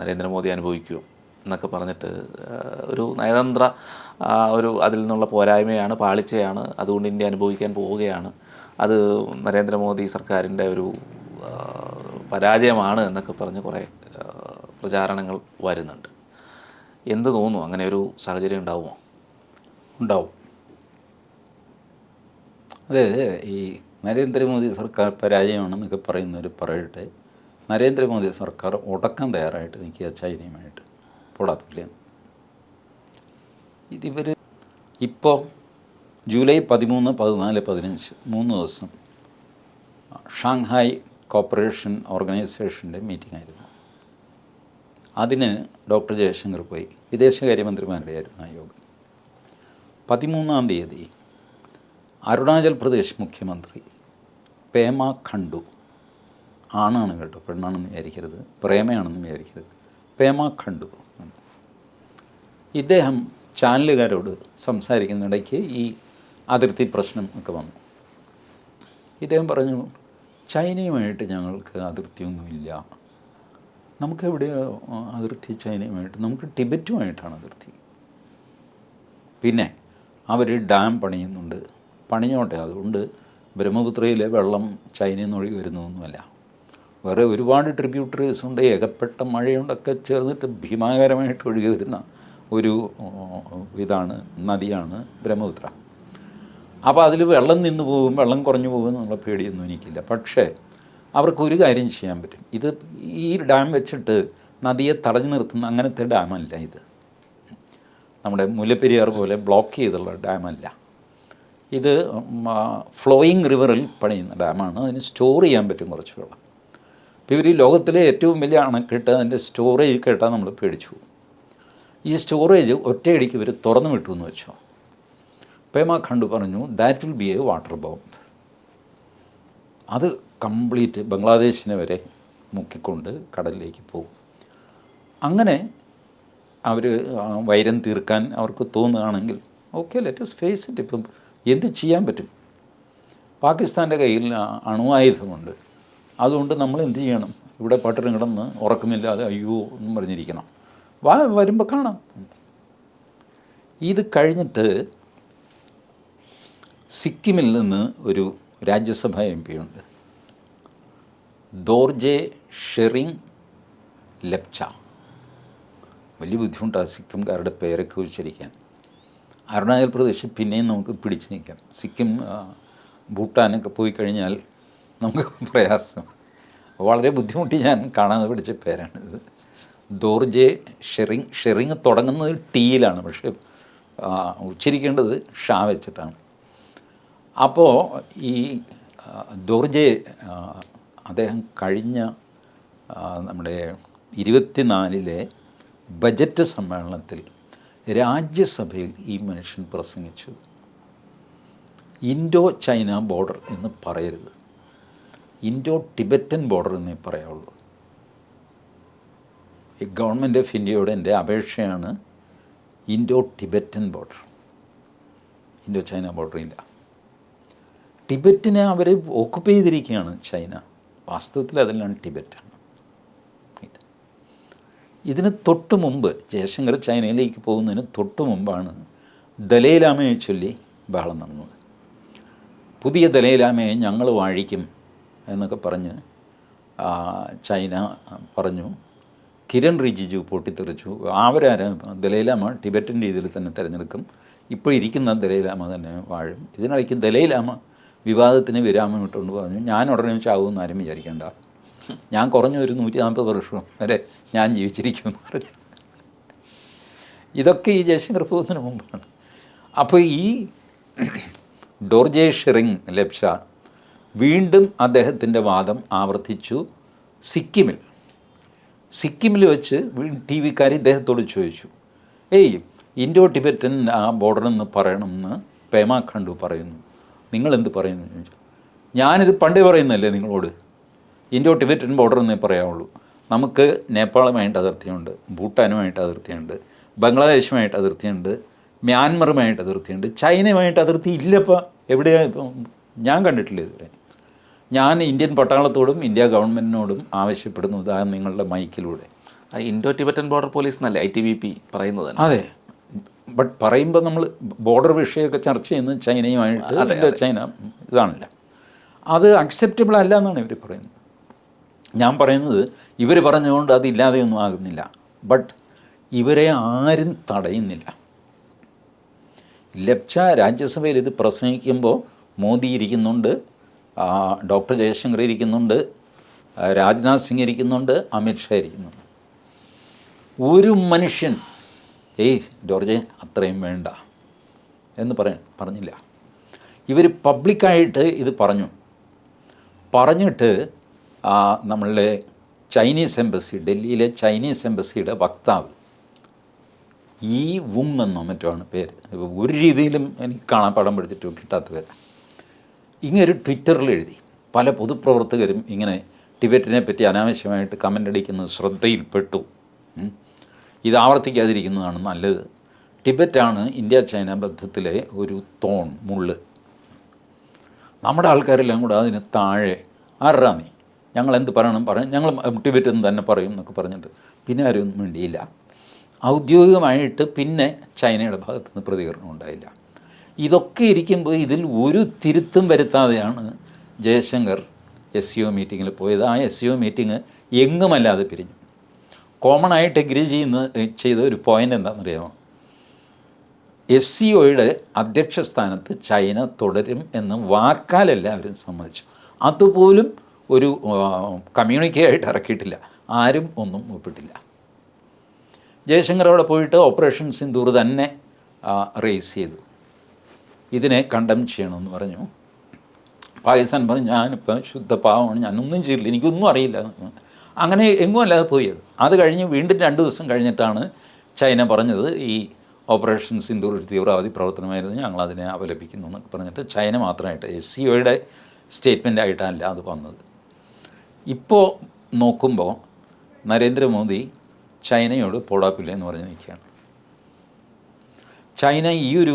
നരേന്ദ്രമോദി അനുഭവിക്കുമോ എന്നൊക്കെ പറഞ്ഞിട്ട് ഒരു നയതന്ത്ര ഒരു അതിൽ നിന്നുള്ള പോരായ്മയാണ് പാളിച്ചയാണ് അതുകൊണ്ട് ഇന്ത്യ അനുഭവിക്കാൻ പോവുകയാണ്. അത് നരേന്ദ്രമോദി സർക്കാരിന്റെ ഒരു പരാജയമാണ് എന്നൊക്കെ പറഞ്ഞ് കുറേ പ്രചാരണങ്ങൾ വരുന്നുണ്ട്. എന്ത് തോന്നുന്നു? അങ്ങനെ ഒരു സാഹചര്യം ഉണ്ടാവുമോ? ഉണ്ടാവും. അതെ ഈ നരേന്ദ്രമോദി സർക്കാർ പരാജയമാണെന്നൊക്കെ പറയുന്നവർ പറയട്ടെ. നരേന്ദ്രമോദി സർക്കാർ ഉടക്കം തയ്യാറായിട്ട് നിൽക്കുക ചൈനയുമായിട്ട്. പോടാത്തില്ല ഇതിവർ ഇപ്പോൾ ജൂലൈ പതിമൂന്ന് പതിനാല് പതിനഞ്ച് മൂന്ന് ദിവസം ഷാങ്ഹായ് കോപ്പറേഷൻ ഓർഗനൈസേഷന്റെ മീറ്റിംഗ് ആയിരുന്നു അതിന് ഡോക്ടർ ജയശങ്കർ പോയി. വിദേശകാര്യമന്ത്രിമാരുടെ ആയിരുന്നു ആ യോഗം. പതിമൂന്നാം തീയതി അരുണാചൽ പ്രദേശ് മുഖ്യമന്ത്രി പേമ ഖണ്ഡു ആണാണ് കേട്ടോ പെണ്ണാണെന്ന് വിചാരിക്കരുത് പ്രേമയാണെന്ന് വിചാരിക്കരുത്. പ്രേമ കണ്ടു. ഇദ്ദേഹം ചാനലുകാരോട് സംസാരിക്കുന്നിടയ്ക്ക് ഈ അതിർത്തി പ്രശ്നം ഒക്കെ വന്നു. ഇദ്ദേഹം പറഞ്ഞു ചൈനയുമായിട്ട് ഞങ്ങൾക്ക് അതിർത്തിയൊന്നുമില്ല. നമുക്ക് എവിടെയോ അതിർത്തി ചൈനയുമായിട്ട് നമുക്ക് ടിബറ്റുമായിട്ടാണ് അതിർത്തി. പിന്നെ അവർ ഡാം പണിയുന്നുണ്ട് പണിഞ്ഞോട്ടെ അതുകൊണ്ട് ബ്രഹ്മപുത്രയിലെ വെള്ളം ചൈനയിൽ നിന്ന് ഒഴുകി വരുന്നതൊന്നുമല്ല. വേറെ ഒരുപാട് ട്രിബ്യൂട്ടറീസ് ഉണ്ട്. ഏകപ്പെട്ട മഴയുണ്ടൊക്കെ ചേർന്നിട്ട് ഭീമാകരമായിട്ട് ഒഴുകി വരുന്ന ഒരു ഇതാണ് നദിയാണ് ബ്രഹ്മപുത്ര. അപ്പോൾ അതിൽ വെള്ളം നിന്ന് പോകും വെള്ളം കുറഞ്ഞു പോകും എന്നുള്ള പേടിയൊന്നും എനിക്കില്ല. പക്ഷേ അവർക്കൊരു കാര്യം ചെയ്യാൻ പറ്റും. ഇത് ഈ ഡാം വെച്ചിട്ട് നദിയെ തടഞ്ഞു നിർത്തുന്ന അങ്ങനത്തെ ഡാമല്ല ഇത്. നമ്മുടെ മുല്ലപ്പെരിയാർ പോലെ ബ്ലോക്ക് ചെയ്തുള്ള ഡാമല്ല. ഇത് ഫ്ലോയിങ് റിവറിൽ പണിയുന്ന ഡാമാണ്. അതിന് സ്റ്റോർ ചെയ്യാൻ പറ്റും കുറച്ച് വെള്ളം. ഇപ്പോൾ ഇവർ ഈ ലോകത്തിലെ ഏറ്റവും വലിയ അണക്കെട്ട് അതിന്റെ സ്റ്റോറേജ് കേട്ടാൽ നമ്മൾ പേടിച്ചു ഈ സ്റ്റോറേജ് ഒറ്റയടിക്ക് ഇവർ തുറന്നു വിട്ടു എന്ന് വെച്ചോ. പേമ ഖണ്ഡു പറഞ്ഞു that will be a water bomb അത് കംപ്ലീറ്റ് ബംഗ്ലാദേശിനെ വരെ മുക്കിക്കൊണ്ട് കടലിലേക്ക് പോകും. അങ്ങനെ അവർ വൈരം തീർക്കാൻ അവർക്ക് തോന്നുകയാണെങ്കിൽ ഓക്കെ ലെറ്റസ് ഫേസ് ഇറ്റ് ഇപ്പം എന്ത് ചെയ്യാൻ പറ്റും? പാകിസ്ഥാന്റെ കയ്യിൽ അണുവായുധമുണ്ട് അതുകൊണ്ട് നമ്മൾ എന്ത് ചെയ്യണം? ഇവിടെ പട്ടിണി കിടന്ന് ഉറക്കമില്ലാതെ അയ്യോ എന്നും പറഞ്ഞിരിക്കണം. വാ വരുമ്പോൾ കാണാം. ഇത് കഴിഞ്ഞിട്ട് സിക്കിമിൽ നിന്ന് ഒരു രാജ്യസഭാ എം പി ഉണ്ട് ദോർജെ ഷെറിങ് ലെപ്ച. വലിയ ബുദ്ധിമുട്ടാണ് സിക്കിംകാരുടെ പേരൊക്കെ ഉച്ചരിക്കാൻ. അരുണാചൽ പ്രദേശ് പിന്നെയും നമുക്ക് പിടിച്ചു നിൽക്കാം. സിക്കിം ഭൂട്ടാനൊക്കെ പോയി കഴിഞ്ഞാൽ നമുക്ക് പ്രയാസം. വളരെ ബുദ്ധിമുട്ടി ഞാൻ കാണാതെ പിടിച്ച പേരാണിത്. ദോർജെ ഷെറിങ് ഷെറിങ് തുടങ്ങുന്നത് ടീയിലാണ് പക്ഷേ ഉച്ചരിക്കേണ്ടത് ഷാ വെച്ചിട്ടാണ്. അപ്പോൾ ഈ ദോർജെ അദ്ദേഹം കഴിഞ്ഞ നമ്മുടെ ഇരുപത്തിനാലിലെ ബജറ്റ് സമ്മേളനത്തിൽ രാജ്യസഭയിൽ ഈ മനുഷ്യൻ പ്രസംഗിച്ചു. ഇൻഡോ ചൈന ബോർഡർ എന്ന് പറയരുത്. ഇൻഡോ ടിബറ്റൻ ബോർഡർ എന്നേ പറയാവുള്ളൂ. ഈ ഗവൺമെന്റ് ഓഫ് ഇന്ത്യയുടെ എന്റെ അപേക്ഷയാണ് Indo Tibetan border Indo China border ഇല്ല. ടിബറ്റിനെ അവർ ഓക്കുപ്പൈ ചെയ്തിരിക്കുകയാണ് ചൈന. വാസ്തവത്തിൽ അതെല്ലാം ടിബറ്റാണ്. ഇത്. ഇതിന് തൊട്ട് മുമ്പ് ജയശങ്കർ ചൈനയിലേക്ക് പോകുന്നതിന് തൊട്ട് മുമ്പാണ് ദലൈലാമയെ ചൊല്ലി ബഹളം നടന്നത്. പുതിയ ദലൈലാമയെ ഞങ്ങൾ വാഴിക്കും. എന്നൊക്കെ പറഞ്ഞ് ചൈന പറഞ്ഞു. കിരൺ റിജിജു പൊട്ടിത്തെറിച്ചു. അവരാരും? ദലൈലാമ ടിബറ്റൻ രീതിയിൽ തന്നെ തിരഞ്ഞെടുക്കും. ഇപ്പോൾ ഇരിക്കുന്ന ദലൈലാമ തന്നെ വാഴും. ഇതിനിടയ്ക്ക് ദലൈലാമ വിവാദത്തിന് വിരാമം ഇട്ടുകൊണ്ട് പറഞ്ഞു ഞാൻ ഉടനെ ചാവുമെന്ന് ആരും വിചാരിക്കേണ്ട. ഞാൻ കുറഞ്ഞ ഒരു നൂറ്റി നാൽപ്പത് വർഷം വരെ ഞാൻ ജീവിച്ചിരിക്കുമെന്ന് പറഞ്ഞു. ഇതൊക്കെ ഈ ജയശങ്കർ പോകുന്നതിന് മുമ്പാണ്. അപ്പോൾ ഈ ഡോർജെ ഷെറിങ് ലെപ്ഷ വീണ്ടും അദ്ദേഹത്തിന്റെ വാദം ആവർത്തിച്ചു സിക്കിമിൽ. സിക്കിമിൽ വെച്ച് ടി വിക്കാർ ഇദ്ദേഹത്തോട് ചോദിച്ചു ഏയ് ഇൻഡോ ടിബറ്റൻ ആ ബോർഡർ എന്ന് പറയണമെന്ന് പേമ ഖണ്ഡു പറയുന്നു. നിങ്ങളെന്ത് പറയുന്നു? ചോദിച്ചു ഞാനിത് പണ്ടേ പറയുന്നല്ലേ നിങ്ങളോട്? ഇൻഡോ ടിബറ്റൻ ബോർഡർ എന്നേ പറയാവുള്ളൂ. നമുക്ക് നേപ്പാളുമായിട്ട് അതിർത്തിയുണ്ട് ഭൂട്ടാനുമായിട്ട് അതിർത്തിയുണ്ട് ബംഗ്ലാദേശുമായിട്ട് അതിർത്തിയുണ്ട് മ്യാൻമറുമായിട്ട് അതിർത്തിയുണ്ട് ചൈനയുമായിട്ട് അതിർത്തി ഇല്ലപ്പോൾ എവിടെയാണ് ഇപ്പം? ഞാൻ കണ്ടിട്ടില്ല ഇതുവരെ. ഞാൻ ഇന്ത്യൻ പട്ടാളത്തോടും ഇന്ത്യ ഗവൺമെന്റിനോടും ആവശ്യപ്പെടുന്നു ഇതാ നിങ്ങളുടെ മൈക്കിലൂടെ. ഇൻഡോ ടിബറ്റൻ ബോർഡർ പോലീസ് എന്നല്ലേ? ഐ ടി ബി പി പറയുന്നത് അതെ. ബട്ട് പറയുമ്പോൾ നമ്മൾ ബോർഡർ വിഷയമൊക്കെ ചർച്ച ചെയ്യുന്നത് ചൈനയുമായിട്ട് അതിന്റെ ചൈന ഇതാണല്ല. അത് അക്സെപ്റ്റബിൾ അല്ല എന്നാണ് ഇവർ പറയുന്നത്. ഞാൻ പറയുന്നത് ഇവർ പറഞ്ഞുകൊണ്ട് അതില്ലാതെയൊന്നും ആകുന്നില്ല. ബട്ട് ഇവരെ ആരും തടയുന്നില്ല. ലബ്ച രാജ്യസഭയിൽ ഇത് പ്രസംഗിക്കുമ്പോൾ മോദി ഇരിക്കുന്നുണ്ട്. ഡോക്ടർ ജയശങ്കർ ഇരിക്കുന്നുണ്ട് രാജ്നാഥ് സിംഗ് ഇരിക്കുന്നുണ്ട് അമിത്ഷാ ഇരിക്കുന്നുണ്ട്. ഒരു മനുഷ്യൻ ഏയ് ജോർജ് അത്രയും വേണ്ട എന്ന് പറയാൻ പറഞ്ഞില്ല. ഇവർ പബ്ലിക്കായിട്ട് ഇത് പറഞ്ഞു. പറഞ്ഞിട്ട് നമ്മളുടെ ചൈനീസ് എംബസി ഡൽഹിയിലെ ചൈനീസ് എംബസിയുടെ വക്താവ് ഈ വുങ് എന്നോ മറ്റോ ആണ് പേര്. ഒരു രീതിയിലും എനിക്ക് കാണാൻ പടം പിടിച്ചിട്ട് കിട്ടാത്ത പേര്. ഇങ്ങനെ ട്വിറ്ററിൽ എഴുതി. പല പൊതുപ്രവർത്തകരും ഇങ്ങനെ ടിബറ്റിനെ പറ്റി അനാവശ്യമായിട്ട് കമന്റ് അടിക്കുന്നത് ശ്രദ്ധയിൽപ്പെട്ടു. ഇത് ആവർത്തിക്കാതിരിക്കുന്നതാണ് നല്ലത്. ടിബറ്റാണ് ഇന്ത്യ ചൈന ബന്ധത്തിലെ ഒരു തോൺ മുള്ള്. നമ്മുടെ ആൾക്കാരെല്ലാം കൂടെ അതിന് താഴെ ആരാ നീ? ഞങ്ങൾ എന്ത് പറയണം? പറയും ഞങ്ങൾ ടിബറ്റ് എന്ന് തന്നെ പറയും എന്നൊക്കെ പറഞ്ഞിട്ട്. പിന്നെ ആരും വേണ്ടിയില്ല ഔദ്യോഗികമായിട്ട് പിന്നെ ചൈനയുടെ ഭാഗത്തുനിന്ന് പ്രതികരണം ഉണ്ടായില്ല. ഇതൊക്കെ ഇരിക്കുമ്പോൾ ഇതിൽ ഒരു തിരുത്തും വരുത്താതെയാണ് ജയശങ്കർ എസ് സി ഒ മീറ്റിങ്ങിൽ പോയത്. ആ എസ് സി ഒ മീറ്റിംഗ് എങ്ങുമല്ലാതെ പിരിഞ്ഞു. കോമൺ ആയിട്ട് എഗ്രി ചെയ്യുന്ന ചെയ്ത ഒരു പോയിന്റ് എന്താണെന്നറിയാമോ? എസ് സി ഒയുടെ അധ്യക്ഷ സ്ഥാനത്ത് ചൈന തുടരും എന്ന് വാക്കാൽ എല്ലാവരും സമ്മതിച്ചു. അതുപോലും ഒരു കമ്മ്യൂണിക്കേ ആയിട്ട് ഇറക്കിയിട്ടില്ല. ആരും ഒന്നും ഒപ്പിട്ടില്ല. ജയശങ്കർ അവിടെ പോയിട്ട് ഓപ്പറേഷൻ സിന്ദൂർ തന്നെ റേസ് ചെയ്തു. ഇതിനെ കണ്ടം ചെയ്യണമെന്ന് പറഞ്ഞു. പാകിസ്ഥാൻ പറഞ്ഞു ഞാനിപ്പോൾ ശുദ്ധ പാവമാണ് ഞാനൊന്നും ചെയ്തില്ല എനിക്കൊന്നും അറിയില്ല. അങ്ങനെ എങ്ങും അല്ലാതെ പോയത് അത്. കഴിഞ്ഞ് വീണ്ടും രണ്ട് ദിവസം കഴിഞ്ഞിട്ടാണ് ചൈന പറഞ്ഞത് ഈ ഓപ്പറേഷൻ സിന്ധു ഒരു തീവ്രവാദി പ്രവർത്തനമായിരുന്നു ഞങ്ങൾ അതിനെ അപലപിക്കുന്നു എന്നൊക്കെ പറഞ്ഞിട്ട് ചൈന മാത്രമായിട്ട് എസ് സി ഒയുടെ സ്റ്റേറ്റ്മെന്റ് ആയിട്ടല്ല അത് വന്നത്. ഇപ്പോൾ നോക്കുമ്പോൾ നരേന്ദ്രമോദി ചൈനയോട് പോടാപ്പില്ല എന്ന് പറഞ്ഞ് നിൽക്കുകയാണ്. ചൈന ഈ ഒരു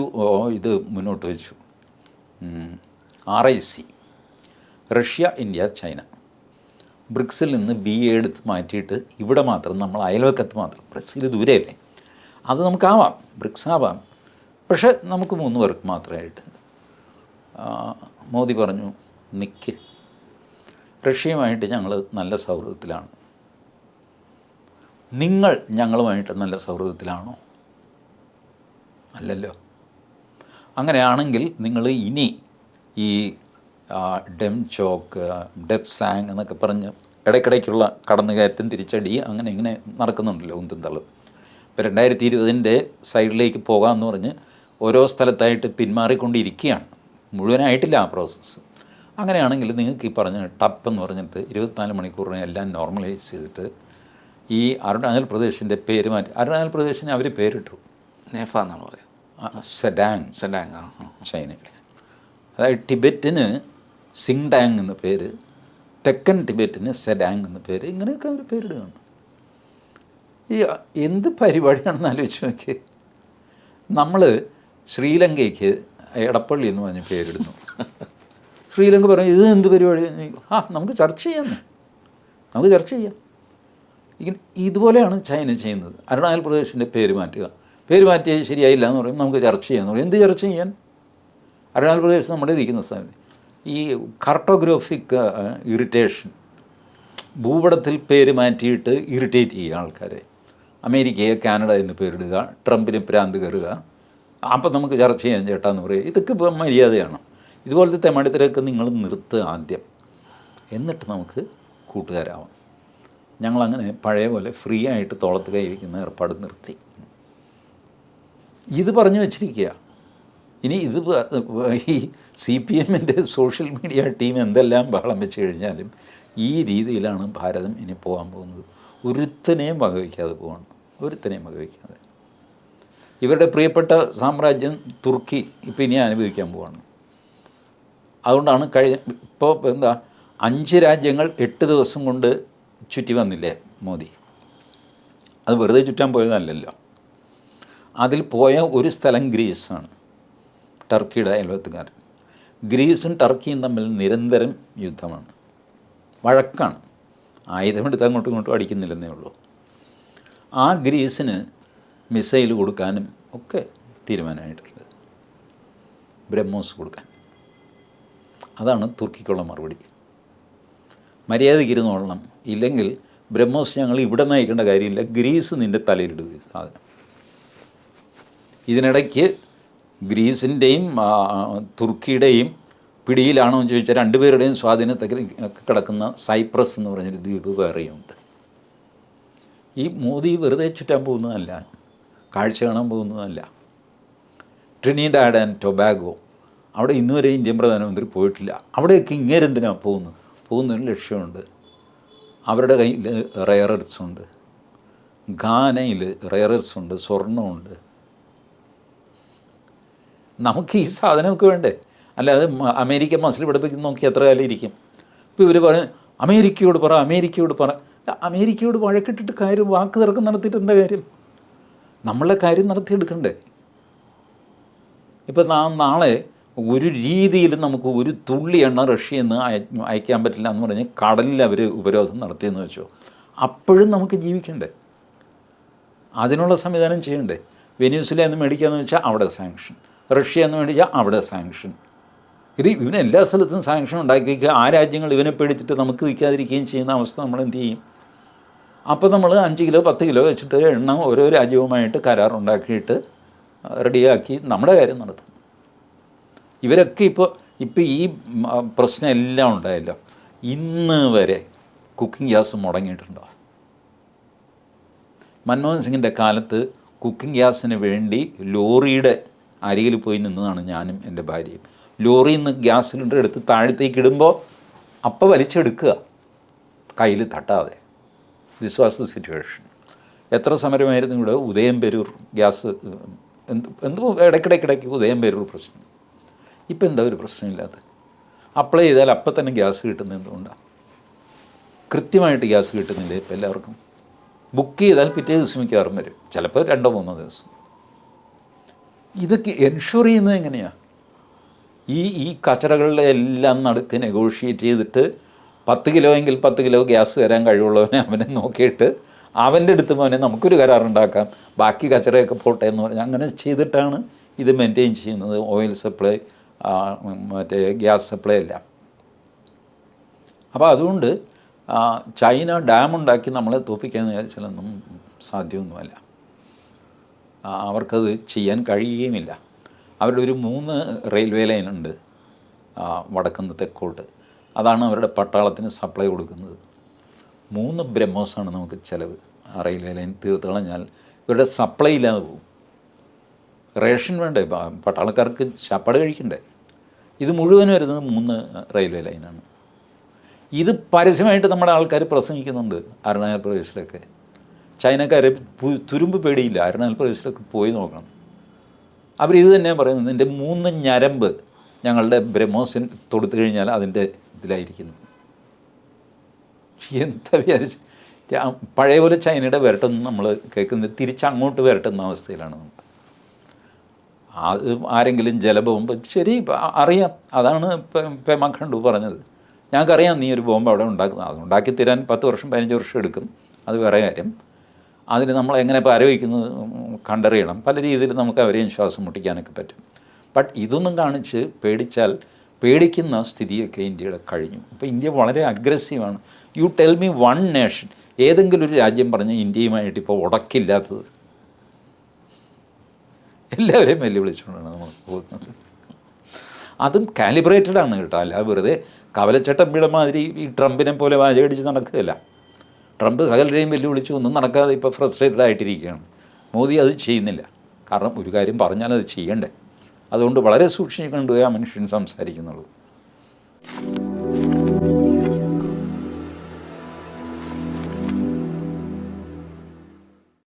ഇത് മുന്നോട്ട് വെച്ചു. R I C. Russia India China. ബ്രിക്സിൽ നിന്ന് ബി എ എടുത്ത് മാറ്റിയിട്ട് ഇവിടെ മാത്രം നമ്മൾ അയൽവക്കത്ത് മാത്രം. ബ്രസീൽ ദൂരെയല്ലേ. അത് നമുക്കാവാം ബ്രിക്സ് ആവാം. പക്ഷേ നമുക്ക് മൂന്ന് പേർക്ക് മാത്രമായിട്ട്. മോദി പറഞ്ഞു നിക്ക്. റഷ്യയുമായിട്ട് ഞങ്ങൾ നല്ല സൗഹൃദത്തിലാണ്. നിങ്ങൾ ഞങ്ങളുമായിട്ട് നല്ല സൗഹൃദത്തിലാണോ? അല്ലല്ലോ. അങ്ങനെയാണെങ്കിൽ നിങ്ങൾ ഇനി ഈ ഡെം ചോക്ക് ഡെപ് സാങ് എന്നൊക്കെ പറഞ്ഞ് ഇടയ്ക്കിടയ്ക്കുള്ള കടന്നുകയറ്റം തിരിച്ചടി അങ്ങനെ ഇങ്ങനെ നടക്കുന്നുണ്ടല്ലോ ഉന്തും തള്ളും ഇപ്പോൾ രണ്ടായിരത്തി ഇരുപതിന്റെ സൈഡിലേക്ക് പോകാമെന്ന് പറഞ്ഞ് ഓരോ സ്ഥലത്തായിട്ട് പിന്മാറിക്കൊണ്ടിരിക്കുകയാണ്. മുഴുവനായിട്ടില്ല ആ പ്രോസസ്സ് അങ്ങനെയാണെങ്കിൽ നിങ്ങൾക്ക് ഈ പറഞ്ഞ ടപ്പ് എന്ന് പറഞ്ഞിട്ട് ഇരുപത്തിനാല് മണിക്കൂറിനെ എല്ലാം നോർമലൈസ് ചെയ്തിട്ട് ഈ അരുണാചൽ പ്രദേശിന്റെ പേര് മാറ്റി അരുണാചൽ പ്രദേശിനെ അവർ പേരിട്ടു. നേഫ എന്നാണ് പറയുന്നത് സെഡാങ് സെഡാങ് ആ ആ. ചൈനയുടെ അതായത് ടിബറ്റിന് സിങ്ഡാങ് എന്ന പേര് തെക്കൻ ടിബറ്റിന് സെഡാങ് എന്ന പേര് ഇങ്ങനെയൊക്കെ അവർ പേരിടുകയാണ്. ഈ എന്ത് പരിപാടിയാണെന്ന് ആലോചിച്ച് നോക്കി നമ്മൾ ശ്രീലങ്കയ്ക്ക് എടപ്പള്ളി എന്ന് പറഞ്ഞ് പേരിടുന്നു. ശ്രീലങ്ക പറഞ്ഞു ഇത് എന്ത് പരിപാടി? ആ നമുക്ക് ചർച്ച ചെയ്യാം നമുക്ക് ചർച്ച ചെയ്യാം. ഇങ്ങനെ ഇതുപോലെയാണ് ചൈന ചെയ്യുന്നത്. അരുണാചൽ പ്രദേശിന്റെ പേര് മാറ്റുക. പേര് മാറ്റിയത് ശരിയായില്ല എന്ന് പറയും. നമുക്ക് ചർച്ച ചെയ്യാന്ന് പറയും. എന്ത് ചർച്ച ചെയ്യാൻ? അരുണാചൽ പ്രദേശ് നമ്മുടെ ഇരിക്കുന്ന സ്ഥലം. ഈ കാർട്ടോഗ്രാഫിക് ഇറിറ്റേഷൻ ഭൂപടത്തിൽ പേര് മാറ്റിയിട്ട് ഇറിറ്റേറ്റ് ചെയ്യുക ആൾക്കാരെ. അമേരിക്കയെ കാനഡ എന്ന് പേരിടുക ട്രംപിന് പ്രാന്ത് കയറുക. അപ്പം നമുക്ക് ചർച്ച ചെയ്യാൻ ചേട്ടാ എന്ന് പറയുക ഇതൊക്കെ ഇപ്പം മര്യാദയാണ്. ഇതുപോലത്തെ തെമാടിത്തരൊക്കെ നിങ്ങൾ നിർത്തുക ആദ്യം. എന്നിട്ട് നമുക്ക് കൂട്ടുകാരാവാം. ഞങ്ങളങ്ങനെ പഴയ പോലെ ഫ്രീ ആയിട്ട് തോളത്ത് കൈവയ്ക്കുന്ന ഏർപ്പാട് നിർത്തി. ഇത് പറഞ്ഞു വച്ചിരിക്കുക. ഇനി ഇത് ഈ സി പി എമ്മിന്റെ സോഷ്യൽ മീഡിയ ടീം എന്തെല്ലാം ബഹളം വെച്ച് കഴിഞ്ഞാലും ഈ രീതിയിലാണ് ഭാരതം ഇനി പോകാൻ പോകുന്നത്. ഒരുത്തനെയും വകവയ്ക്കാതെ പോകണം. ഒരുത്തനെയും വകവയ്ക്കാതെ. ഇവരുടെ പ്രിയപ്പെട്ട സാമ്രാജ്യം തുർക്കി ഇപ്പം ഇനി അനുഭവിക്കാൻ പോവാണ്. അതുകൊണ്ടാണ് കഴിഞ്ഞ ഇപ്പോൾ എന്താ അഞ്ച് രാജ്യങ്ങൾ എട്ട് ദിവസം കൊണ്ട് ചുറ്റി വന്നില്ലേ മോദി? അത് വെറുതെ ചുറ്റാൻ പോയതല്ലല്ലോ. അതിൽ പോയ ഒരു സ്ഥലം ഗ്രീസാണ്. ടർക്കിയുടെ അയൽവത്തുകാരൻ ഗ്രീസും ടർക്കിയും തമ്മിൽ നിരന്തരം യുദ്ധമാണ്. വഴക്കാണ്. ആയുധമെടുത്ത് അങ്ങോട്ടും ഇങ്ങോട്ടും അടിക്കുന്നില്ലെന്നേ ഉള്ളൂ. ആ ഗ്രീസിന് മിസൈൽ കൊടുക്കാനും ഒക്കെ തീരുമാനമായിട്ടുണ്ട്. ബ്രഹ്മോസ് കൊടുക്കാൻ. അതാണ് തുർക്കിക്കുള്ള മറുപടി. മര്യാദയ്ക്ക് ഇരുന്നോളണം. ഇല്ലെങ്കിൽ ബ്രഹ്മോസ് ഞങ്ങൾ ഇവിടെ നയിക്കേണ്ട കാര്യമില്ല. ഗ്രീസ് നിന്റെ തലയിലിടുക സാധനം. ഇതിനിടയ്ക്ക് ഗ്രീസിന്റെയും തുർക്കിയുടെയും പിടിയിലാണോ എന്ന് ചോദിച്ചാൽ രണ്ടുപേരുടെയും സ്വാധീനത്തിൽ കിടക്കുന്ന സൈപ്രസ് എന്ന് പറഞ്ഞൊരു ദ്വീപ് വേറെയുണ്ട്. ഈ മോദി വെറുതെ ചുറ്റാൻ പോകുന്നതല്ല കാഴ്ച കാണാൻ പോകുന്നതല്ല. ട്രിനിഡാഡ് ആൻഡ് ടൊബാഗോ അവിടെ ഇന്നുവരെ ഇന്ത്യൻ പ്രധാനമന്ത്രി പോയിട്ടില്ല. അവിടെയൊക്കെ ഇങ്ങേരെന്തിനാണ് പോകുന്നത്? പോകുന്നതിന് ലക്ഷ്യമുണ്ട്. അവരുടെ കയ്യിൽ റെയർ എർത്ത്സ് ഉണ്ട്. ഘാനയിൽ റെയർ എർത്ത്സ് ഉണ്ട് സ്വർണമുണ്ട്. നമുക്ക് ഈ സാധനമൊക്കെ വേണ്ടേ? അല്ലാതെ അമേരിക്ക മസിൽ പിടിപ്പിക്കുന്ന നോക്കി എത്ര കാലം ഇരിക്കും? ഇപ്പോൾ ഇവർ പറയും അമേരിക്കയോട് പറ അമേരിക്കയോട് പറ. അമേരിക്കയോട് വഴക്കിട്ടിട്ട് കാര്യം വാക്ക് തിറക്കം നടത്തിയിട്ട് എന്താ കാര്യം? നമ്മളെ കാര്യം നടത്തിയെടുക്കണ്ടേ? ഇപ്പം നാ നാളെ ഒരു രീതിയിലും നമുക്ക് ഒരു തുള്ളി എണ്ണ റഷ്യയിൽ നിന്ന് അയക്കാൻ പറ്റില്ല എന്ന് പറഞ്ഞ് കടലിൽ അവർ ഉപരോധം നടത്തിയെന്ന് വെച്ചോ. അപ്പോഴും നമുക്ക് ജീവിക്കണ്ടേ? അതിനുള്ള സംവിധാനം ചെയ്യണ്ടേ? വെനീസിലെ എന്ന് മേടിക്കാന്ന് വെച്ചാൽ അവിടെ സാങ്ഷൻ റഷ്യ എന്ന് മേടിച്ചാൽ അവിടെ സാങ്ഷൻ ഇത് ഇവന് എല്ലാ സ്ഥലത്തും സാങ്ഷൻ ഉണ്ടാക്കി. ആ രാജ്യങ്ങൾ ഇവനെ പേടിച്ചിട്ട് നമുക്ക് വിൽക്കാതിരിക്കുകയും ചെയ്യുന്ന അവസ്ഥ നമ്മൾ എന്ത് ചെയ്യും? അപ്പോൾ നമ്മൾ അഞ്ച് കിലോ പത്ത് കിലോ വെച്ചിട്ട് എണ്ണ ഓരോ രാജ്യവുമായിട്ട് കരാറുണ്ടാക്കിയിട്ട് റെഡിയാക്കി നമ്മുടെ കാര്യം നടത്തും. ഇവരൊക്കെ ഇപ്പോൾ ഇപ്പോൾ ഈ പ്രശ്നം എല്ലാം ഉണ്ടായല്ലോ. ഇന്ന് വരെ കുക്കിംഗ് ഗ്യാസ് മുടങ്ങിയിട്ടുണ്ടോ? മൻമോഹൻ സിംഗിന്റെ കാലത്ത് കുക്കിംഗ് ഗ്യാസിന് വേണ്ടി ലോറിയുടെ അരികിൽ പോയി നിന്നതാണ് ഞാനും എന്റെ ഭാര്യയും. ലോറിയിൽ നിന്ന് ഗ്യാസ് സിലിണ്ടർ എടുത്ത് താഴത്തേക്ക് ഇടുമ്പോൾ അപ്പം വലിച്ചെടുക്കുക. കയ്യിൽ തട്ടാതെ. ദിസ് വാസ് ദ സിറ്റുവേഷൻ എത്ര സമരമായിരുന്നു ഇവിടെ? ഉദയം പേരൂർ ഗ്യാസ് എന്ത് എന്ത് ഇടയ്ക്കിടയ്ക്കിടയ്ക്ക് ഉദയം പേരൂർ പ്രശ്നം. ഇപ്പം എന്താ ഒരു പ്രശ്നമില്ലാത്ത? അപ്ലൈ ചെയ്താൽ അപ്പം തന്നെ ഗ്യാസ് കിട്ടുന്നത് എന്തുകൊണ്ടാണ് കൃത്യമായിട്ട് ഗ്യാസ് കിട്ടുന്നില്ല ഇപ്പം എല്ലാവർക്കും? ബുക്ക് ചെയ്താൽ പിറ്റേ ദിവസം മിക്കവാറും വരും. ചിലപ്പോൾ രണ്ടോ മൂന്നോ ദിവസം. ഇതൊക്കെ എൻഷുർ ചെയ്യുന്നത് എങ്ങനെയാണ് ഈ ഈ കച്ചറകളുടെ എല്ലാം നടുക്ക് നെഗോഷിയേറ്റ് ചെയ്തിട്ട് പത്ത് കിലോ എങ്കിൽ പത്ത് കിലോ ഗ്യാസ് തരാൻ കഴിവുള്ളവനെ അവനെ നോക്കിയിട്ട് അവന്റെ അടുത്ത് അവനെ നമുക്കൊരു കരാറുണ്ടാക്കാം ബാക്കി കച്ചറയൊക്കെ പോട്ടെ എന്ന് പറഞ്ഞാൽ അങ്ങനെ ചെയ്തിട്ടാണ് ഇത് മെയിന്റെയിൻ ചെയ്യുന്നത്. ഓയിൽ സപ്ലൈ മറ്റേ ഗ്യാസ് സപ്ലൈ എല്ലാം. അപ്പോൾ അതുകൊണ്ട് ചൈന ഡാം ഉണ്ടാക്കി നമ്മളെ തോപ്പിക്കാൻ വിചാരിച്ചാലൊന്നും സാധ്യമൊന്നുമല്ല. അവർക്കത് ചെയ്യാൻ കഴിയുകയുമില്ല. അവരുടെ ഒരു മൂന്ന് റെയിൽവേ ലൈനുണ്ട് വടക്കുനിന്ന് വടക്കുന്ന് തെക്കോട്ട്. അതാണ് അവരുടെ പട്ടാളത്തിന് സപ്ലൈ കൊടുക്കുന്നത്. മൂന്ന് ബ്രഹ്മോസാണ് നമുക്ക് ചിലവ്. ആ റെയിൽവേ ലൈൻ തീർത്ത് കളഞ്ഞാൽ ഇവരുടെ സപ്ലൈ ഇല്ലാതെ പോകും. റേഷൻ വേണ്ടേ? പട്ടാളക്കാർക്ക് ചപ്പാട് കഴിക്കണ്ടേ? ഇത് മുഴുവൻ വരുന്നത് മൂന്ന് റെയിൽവേ ലൈനാണ്. ഇത് പരസ്യമായിട്ട് നമ്മുടെ ആൾക്കാർ പ്രസംഗിക്കുന്നുണ്ട് അരുണാചൽ പ്രദേശിലൊക്കെ. ചൈനക്കാരെ തുരുമ്പ് പേടിയില്ല. അരുണാചൽ പ്രദേശിലൊക്കെ പോയി നോക്കണം. അവർ ഇത് തന്നെ പറയുന്നത്. നിന്റെ മൂന്ന് ഞരമ്പ് ഞങ്ങളുടെ ബ്രഹ്മോസിൻ തൊടുത്തു കഴിഞ്ഞാൽ അതിന്റെ ഇതിലായിരിക്കുന്നു. എന്താ വിചാരിച്ച്? പഴയ പോലെ ചൈനയുടെ വരട്ടെന്ന് നമ്മൾ കേൾക്കുന്നത് തിരിച്ചങ്ങോട്ട് വരട്ടുന്ന അവസ്ഥയിലാണ് നമ്മൾ. അത് ആരെങ്കിലും ജലബോംബ് ശരി അറിയാം. അതാണ് പെമ ഖണ്ഡു പറഞ്ഞത്. ഞങ്ങൾക്കറിയാം നീ ഒരു ബോംബ് അവിടെ ഉണ്ടാക്കുന്നത് അത് ഉണ്ടാക്കി തരാൻ പത്ത് വർഷം പതിനഞ്ച് വർഷം എടുക്കും. അത് വേറെ കാര്യം. അതിന് നമ്മൾ എങ്ങനെ ആരോപിക്കുന്നത് കണ്ടറിയണം. പല രീതിയിൽ നമുക്ക് അവരെയും ശ്വാസം മുട്ടിക്കാനൊക്കെ പറ്റും. ബട്ട് ഇതൊന്നും കാണിച്ച് പേടിച്ചാൽ പേടിക്കുന്ന സ്ഥിതിയൊക്കെ ഇന്ത്യയുടെ കഴിഞ്ഞു. അപ്പോൾ ഇന്ത്യ വളരെ അഗ്രസീവാണ് you tell me one nation ഏതെങ്കിലും ഒരു രാജ്യം പറഞ്ഞ് ഇന്ത്യയുമായിട്ട് ഇപ്പോൾ ഉടക്കില്ലാത്തത്. എല്ലാവരെയും വെല്ലുവിളിച്ചുകൊണ്ടാണ് നമ്മൾ പോകുന്നത്. അതും കാലിബ്രേറ്റഡ് ആണ് കേട്ടോ. അല്ല വെറുതെ കവലച്ചട്ടമ്പിയുടെ മാതിരി ഈ ട്രംപിനെ പോലെ വാചകടിച്ച് നടക്കുകയല്ല. ട്രംപ് സകലരെയും വെല്ലുവിളിച്ചു. ഒന്നും നടക്കാതെ ഇപ്പോൾ ഫ്രസ്ട്രേറ്റഡ് ആയിട്ടിരിക്കുകയാണ്. മോദി അത് ചെയ്യുന്നില്ല. കാരണം ഒരു കാര്യം പറഞ്ഞാൽ അത് ചെയ്യണ്ടേ. അതുകൊണ്ട് വളരെ സൂക്ഷിച്ചു കണ്ടുപോയി ആ മനുഷ്യൻ സംസാരിക്കുന്നുള്ളൂ.